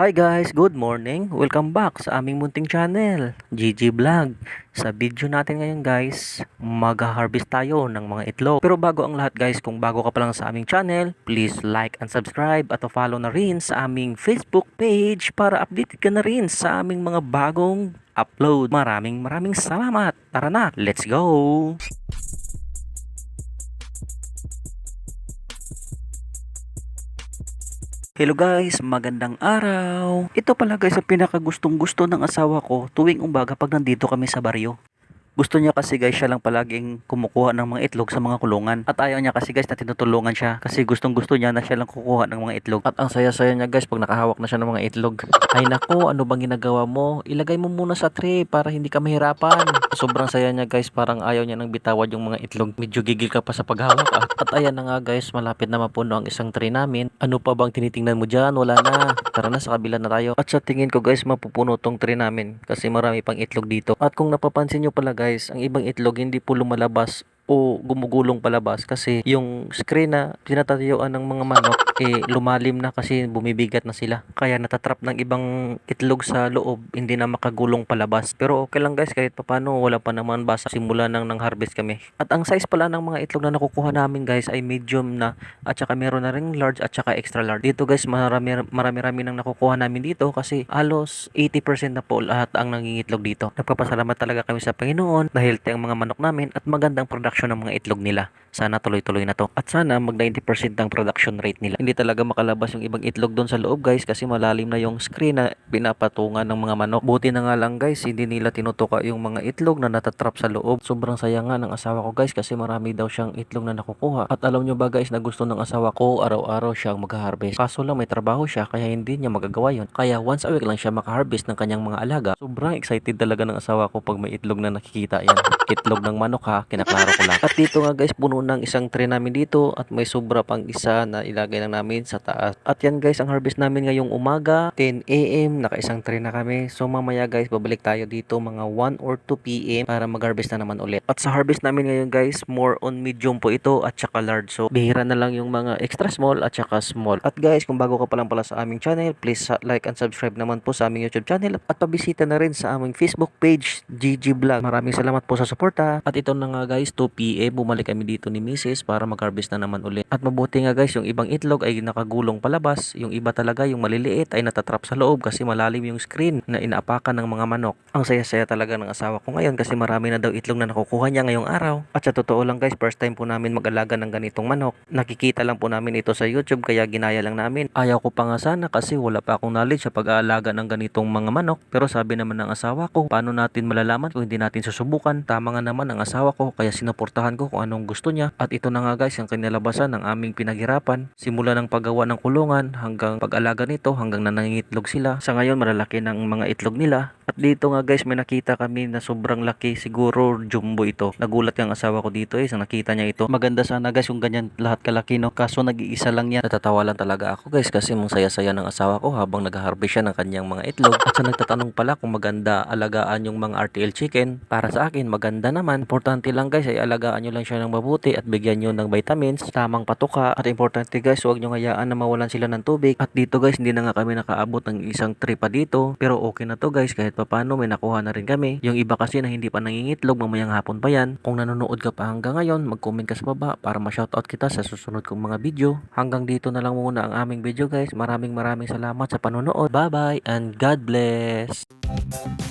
Hi guys, good morning. Welcome back sa aming munting channel, GG Vlog. Sa video natin ngayon guys, mag-harvest tayo ng mga itlog. Pero bago ang lahat guys, kung bago ka pa lang sa aming channel, please like and subscribe at follow na rin sa aming Facebook page para updated ka na rin sa aming mga bagong upload. Maraming maraming salamat. Tara na, let's go! Hello guys, magandang araw. Ito pala guys ang pinakagustong gusto ng asawa ko tuwing umaga pag nandito kami sa baryo. Gusto niya kasi guys siya lang palaging kumukuha ng mga itlog sa mga kulungan. At ayaw niya kasi guys na tinutulungan siya kasi gustong gusto niya na siya lang kukuha ng mga itlog. At ang saya-saya niya guys pag nakahawak na siya ng mga itlog. Ay nako, ano bang ginagawa mo? Ilagay mo muna sa tray para hindi ka mahirapan. Sobrang saya niya guys, parang ayaw niya nang bitawad yung mga itlog. Medyo gigil ka pa sa paghawak ah. At ayan na nga guys, malapit na mapuno ang isang tray namin. Ano pa bang tinitingnan mo dyan? Wala na. Tara na sa kabila na tayo. At sa tingin ko guys, mapupuno tong tray namin kasi marami pang itlog dito. At kung napapansin nyo pala guys, ang ibang itlog hindi po lumalabas o gumugulong palabas kasi yung screen na tinatayuan ng mga manok eh lumalim na kasi bumibigat na sila. Kaya natatrap ng ibang itlog sa loob hindi na makagulong palabas. Pero okay lang guys kahit papano wala pa naman. Basa simula nang nang harvest kami. At ang size pala ng mga itlog na nakukuha namin guys ay medium na at saka meron na rin large at saka extra large. Dito guys marami marami rami nang nakukuha namin dito kasi halos 80% na po lahat ang nangingitlog dito. Nagpapasalamat talaga kami sa Panginoon dahil ang mga manok namin at magandang production ng mga itlog nila. Sana tuloy-tuloy na to. At sana mag 90% ang production rate nila. Hindi talaga makalabas yung ibang itlog doon sa loob guys kasi malalim na yung screen na pinapatungan ng mga manok. Buti na nga lang guys, hindi nila tinutuka yung mga itlog na natatrap sa loob. Sobrang saya nga ng asawa ko guys kasi marami daw siyang itlog na nakukuha. At alam nyo ba guys na gusto ng asawa ko araw-araw siyang mag-harvest. Kaso lang may trabaho siya kaya hindi niya magagawa yon. Kaya once a week lang siya maka-harvest ng kanyang mga alaga. Sobrang excited talaga ng asawa ko pag may itlog na nakikita yan. Itlog ng manok ha, kinaklaro ko lang. At dito nga guys, puno ng isang tray namin dito at may sobra pang isa na ilagay lang namin sa taas. At yan guys, ang harvest namin ngayong umaga, 10 a.m. Naka isang tray na kami. So mamaya guys, babalik tayo dito mga 1 or 2 p.m. para mag-harvest na naman ulit. At sa harvest namin ngayon guys, more on medium po ito at saka large. So bihira na lang yung mga extra small at saka small. At guys, kung bago ka pa lang pala sa aming channel, please like and subscribe naman po sa aming YouTube channel at pabisita na rin sa aming Facebook page, GG Vlog. Maraming salamat po sa suporta. At ito na nga guys, 2 p.m. bumalik kami dito ni Mrs. para mag-harvest na naman ulit. At mabuti nga guys, yung ibang itlog ay nakagulong palabas. Yung iba talaga, yung maliliit ay natatrap sa loob kasi malalim yung screen na inaapakan ng mga manok. Ang saya-saya talaga ng asawa ko ngayon kasi marami na daw itlog na nakukuha niya ngayong araw. At sa totoo lang guys, first time po namin mag-alaga ng ganitong manok. Nakikita lang po namin ito sa YouTube kaya ginaya lang namin. Ayaw ko pa nga sana kasi wala pa akong knowledge sa pag-aalaga ng ganitong mga manok. Pero sabi naman ng asawa ko, paano natin malalaman kung hindi natin susubukan? Tama nga naman ang asawa ko kaya sinuportahan ko kung anong gusto niya. At ito na nga guys ang kinalabasan ng aming pinaghirapan. Simula ng paggawa ng kulungan hanggang pag-alaga nito hanggang nanangitlog sila. Sa ngayon malalaki ng mga itlog nila. At dito nga guys may nakita kami na sobrang laki siguro jumbo ito. Nagulat yung asawa ko dito eh sa nakita niya ito. Maganda sana guys kung ganyan lahat kalaki no. Kaso nag-iisa lang yan. Natatawa lang talaga ako guys kasi mong saya-saya ng asawa ko habang nag-harvest siya ng kanyang mga itlog. At sa nagtatanong pala kung maganda alagaan yung mga RTL chicken. Para sa akin maganda naman. Importante lang guys ay alagaan nyo lang siya ng mabuti at bigyan nyo ng vitamins, tamang patuka. At importante guys huwag nyo hayaan na mawalan sila ng tubig. At dito guys hindi na nga kami nakaabot ng isang trip pa dito. Pero okay na to guys kahit papano may nakuha na rin kami. Yung iba kasi na hindi pa nangingitlog mamayang hapon pa yan. Kung nanonood ka pa hanggang ngayon mag-comment ka sa baba para ma-shoutout kita sa susunod kong mga video. Hanggang dito na lang muna ang aming video guys. Maraming maraming salamat sa panonood. Bye bye and God bless!